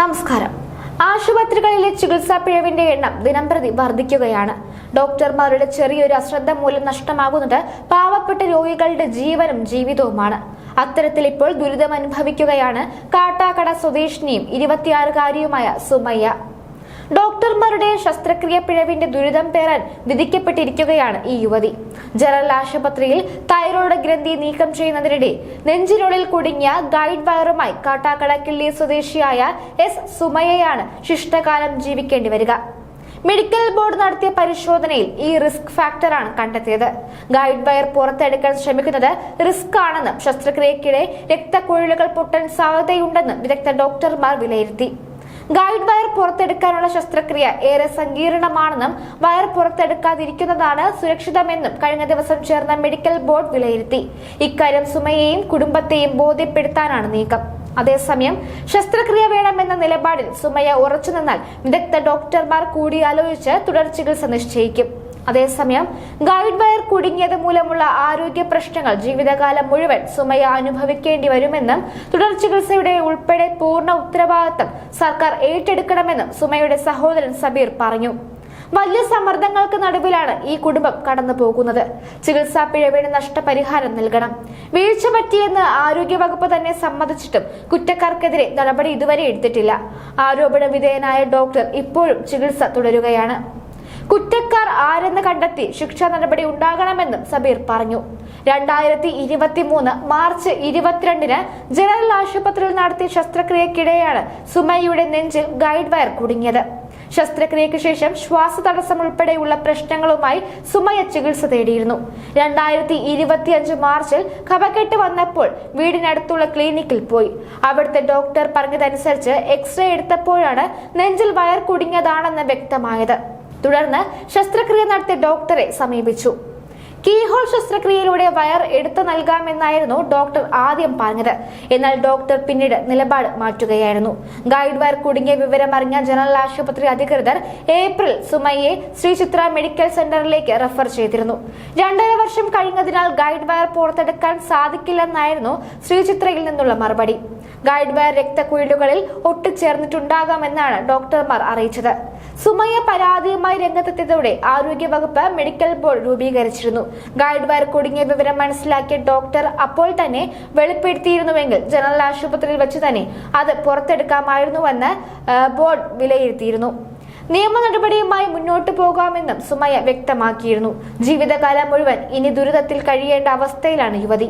നമസ്കാരം. ആശുപത്രികളിലെ ചികിത്സാ പിഴവിന്റെ എണ്ണം ദിനംപ്രതി വർദ്ധിക്കുകയാണ്. ഡോക്ടർമാരുടെ ചെറിയൊരു അശ്രദ്ധ മൂലം നഷ്ടമാകുന്നത് പാവപ്പെട്ട രോഗികളുടെ ജീവനും ജീവിതവുമാണ്. അത്തരത്തിൽ ഇപ്പോൾ ദുരിതമനുഭവിക്കുകയാണ് കാട്ടാക്കട സ്വദേശിനിയും ഇരുപത്തിയാറുകാരിയുമായ സുമയ്യ. ഡോക്ടർമാരുടെ ശസ്ത്രക്രിയ പിഴവിന്റെ ദുരിതം പേറാൻ വിധിക്കപ്പെട്ടിരിക്കുകയാണ് ഈ യുവതി. ജനറൽ ആശുപത്രിയിൽ തൈറോയ്ഡ് ഗ്രന്ഥി നീക്കം ചെയ്യുന്നതിനിടെ നെഞ്ചിനുള്ളിൽ കുടുങ്ങിയ ഗൈഡ് വയറുമായി കാട്ടാക്കട കിള്ളി സ്വദേശിയായ എസ്. സുമയയാണ് ശിഷ്ടകാലം ജീവിക്കേണ്ടി വരിക. മെഡിക്കൽ ബോർഡ് നടത്തിയ പരിശോധനയിൽ ഈ റിസ്ക് ഫാക്ടറാണ് കണ്ടെത്തിയത്. ഗൈഡ് വയർ പുറത്തെടുക്കാൻ ശ്രമിക്കുന്നത് റിസ്ക് ആണെന്നും ശസ്ത്രക്രിയക്കിടെ രക്തക്കുഴലുകൾ പൊട്ടാൻ സാധ്യതയുണ്ടെന്നും വിദഗ്ധ ഡോക്ടർമാർ വിലയിരുത്തി. ഗൈഡ് വയർ പുറത്തെടുക്കാനുള്ള ശസ്ത്രക്രിയ ഏറെ സങ്കീർണമാണെന്നും വയർ പുറത്തെടുക്കാതിരിക്കുന്നതാണ് സുരക്ഷിതമെന്നും കഴിഞ്ഞ ദിവസം ചേർന്ന മെഡിക്കൽ ബോർഡ് വിലയിരുത്തി. ഇക്കാര്യം സുമയെയും കുടുംബത്തെയും ബോധ്യപ്പെടുത്താനാണ് നീക്കം. അതേസമയം ശസ്ത്രക്രിയ വേണമെന്ന നിലപാടിൽ സുമയ ഉറച്ചു നിന്നാൽ വിദഗ്ധ ഡോക്ടർമാർ കൂടിയാലോചിച്ച് തുടർ ചികിത്സ നിശ്ചയിക്കും. അതേസമയം ഗൈഡ് വയർ കുടുങ്ങിയത് മൂലമുള്ള ആരോഗ്യ പ്രശ്നങ്ങൾ ജീവിതകാലം മുഴുവൻ സുമയ അനുഭവിക്കേണ്ടി വരുമെന്നും തുടർ ചികിത്സയുടെ ഉൾപ്പെടെ പൂർണ ഉത്തരവാദിത്തം സർക്കാർ ഏറ്റെടുക്കണമെന്നും സുമയുടെ സഹോദരൻ സബീർ പറഞ്ഞു. വലിയ സമ്മർദ്ദങ്ങൾക്ക് നടുവിലാണ് ഈ കുടുംബം കടന്നു പോകുന്നത്. ചികിത്സാ പിഴവിന് നഷ്ടപരിഹാരം നൽകണം. വീഴ്ച പറ്റിയെന്ന് ആരോഗ്യവകുപ്പ് തന്നെ സമ്മതിച്ചിട്ടും കുറ്റക്കാർക്കെതിരെ നടപടി ഇതുവരെ എടുത്തിട്ടില്ല. ആരോപണ വിധേയനായ ഡോക്ടർ ഇപ്പോഴും ചികിത്സ തുടരുകയാണ്. കുറ്റക്കാർ ആരെന്ന് കണ്ടെത്തി ശിക്ഷാ നടപടി ഉണ്ടാകണമെന്നും സബീർ പറഞ്ഞു. രണ്ടായിരത്തി ഇരുപത്തി മൂന്ന് മാർച്ച് ഇരുപത്തിരണ്ടിന് ജനറൽ ആശുപത്രിയിൽ നടത്തിയ ശസ്ത്രക്രിയക്കിടെയാണ് സുമയ്യയുടെ നെഞ്ചിൽ ഗൈഡ് വയർ കുടുങ്ങിയത്. ശസ്ത്രക്രിയയ്ക്ക് ശേഷം ശ്വാസതടസ്സം ഉൾപ്പെടെയുള്ള പ്രശ്നങ്ങളുമായി സുമയ ചികിത്സ തേടിയിരുന്നു. രണ്ടായിരത്തി ഇരുപത്തിയഞ്ച് മാർച്ചിൽ കഫക്കെട്ട് വന്നപ്പോൾ വീടിനടുത്തുള്ള ക്ലിനിക്കിൽ പോയി. അവിടുത്തെ ഡോക്ടർ പറഞ്ഞതനുസരിച്ച് എക്സ്റേ എടുത്തപ്പോഴാണ് നെഞ്ചിൽ വയർ കുടുങ്ങിയതാണെന്ന് വ്യക്തമായത്. തുടർന്ന് ശസ്ത്രക്രിയ നടത്തിയ ഡോക്ടറെ സമീപിച്ചു. കീഹോൾ ശസ്ത്രക്രിയയിലൂടെ വയർ എടുത്തു നൽകാമെന്നായിരുന്നു ഡോക്ടർ ആദ്യം പറഞ്ഞത്. എന്നാൽ ഡോക്ടർ പിന്നീട് നിലപാട് മാറ്റുകയായിരുന്നു. ഗൈഡ് വയർ കുടുങ്ങിയ വിവരം അറിഞ്ഞ ജനറൽ ആശുപത്രി അധികൃതർ ഏപ്രിൽ സുമയ്യെ ശ്രീ ചിത്ര മെഡിക്കൽ സെന്ററിലേക്ക് റെഫർ ചെയ്തിരുന്നു. രണ്ടര വർഷം കഴിഞ്ഞതിനാൽ ഗൈഡ് വയർ പുറത്തെടുക്കാൻ സാധിക്കില്ലെന്നായിരുന്നു ശ്രീചിത്രയിൽ നിന്നുള്ള മറുപടി. ഗൈഡ് വയർ രക്തക്കുഴലുകളിൽ ഒട്ടിച്ചേർന്നിട്ടുണ്ടാകാമെന്നാണ് ഡോക്ടർമാർ അറിയിച്ചത്. സുമയ്യ പരാതിയുമായി രംഗത്തെത്തിയതോടെ ആരോഗ്യവകുപ്പ് മെഡിക്കൽ ബോർഡ് രൂപീകരിച്ചിരുന്നു. ഗൈഡ് വയർ കുടുങ്ങിയ വിവരം മനസ്സിലാക്കിയ ഡോക്ടർ അപ്പോൾ തന്നെ വെളിപ്പെടുത്തിയിരുന്നുവെങ്കിൽ ജനറൽ ആശുപത്രിയിൽ വെച്ച് തന്നെ അത് പുറത്തെടുക്കാമായിരുന്നുവെന്ന് ബോർഡ് വിലയിരുത്തിയിരുന്നു. നിയമ നടപടിയുമായി മുന്നോട്ടു പോകാമെന്നും സുമയ വ്യക്തമാക്കിയിരുന്നു. ജീവിതകാലം മുഴുവൻ ഇനി ദുരിതത്തിൽ കഴിയേണ്ട അവസ്ഥയിലാണ് യുവതി.